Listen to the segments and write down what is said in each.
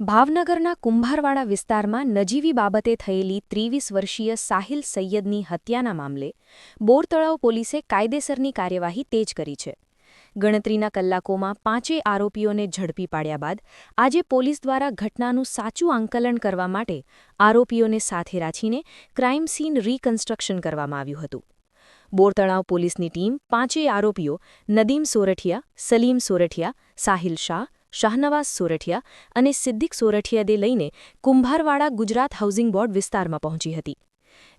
ભાવનગરના કુંભારવાડા વિસ્તારમાં નજીવી બાબતે થયેલી ત્રેવીસ વર્ષીય સાહિલ સૈયદની હત્યાના મામલે બોરતળાવ પોલીસે કાયદેસરની કાર્યવાહી તેજ કરી છે. ગણતરીના કલાકોમાં પાંચેય આરોપીઓને ઝડપી પાડ્યા બાદ આજે પોલીસ દ્વારા ઘટનાનું સાચું આંકલન કરવા માટે આરોપીઓને સાથે રાખીને ક્રાઇમ સીન રીકન્સ્ટ્રક્શન કરવામાં આવ્યું હતું. બોરતળાવ પોલીસની ટીમ પાંચેય આરોપીઓ નદીમ સોરઠિયા, સલીમ સોરઠિયા, સાહિલ શાહ શાહનવાઝ સોરઠિયા અને સિદ્દિક સોરઠિયાદે લઈને કુંભારવાડા ગુજરાત હાઉસિંગ બોર્ડ વિસ્તારમાં પહોંચી હતી.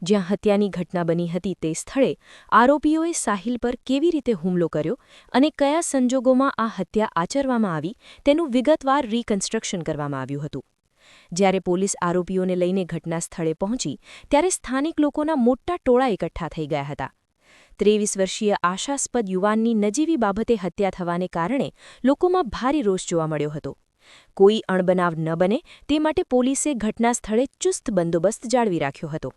જ્યાં હત્યાની ઘટના બની હતી તે સ્થળે આરોપીઓએ સાહિલ પર કેવી રીતે હુમલો કર્યો અને કયા સંજોગોમાં આ હત્યા આચરવામાં આવી તેનું વિગતવાર રીકન્સ્ટ્રક્શન કરવામાં આવ્યું હતું. જ્યારે પોલીસ આરોપીઓને લઈને ઘટના સ્થળે પહોંચી, ત્યારે સ્થાનિક લોકોના મોટા ટોળા એકઠા થઈ ગયા હતા. ત્રેવીસ વર્ષીય આશાસ્પદ યુવાનની નજીવી બાબતે હત્યા થવાને કારણે લોકોમાં ભારે રોષ જોવા મળ્યો હતો. કોઈ અણબનાવ ન બને તે માટે પોલીસે ઘટના સ્થળે ચુસ્ત બંદોબસ્ત જાળવી રાખ્યો હતો.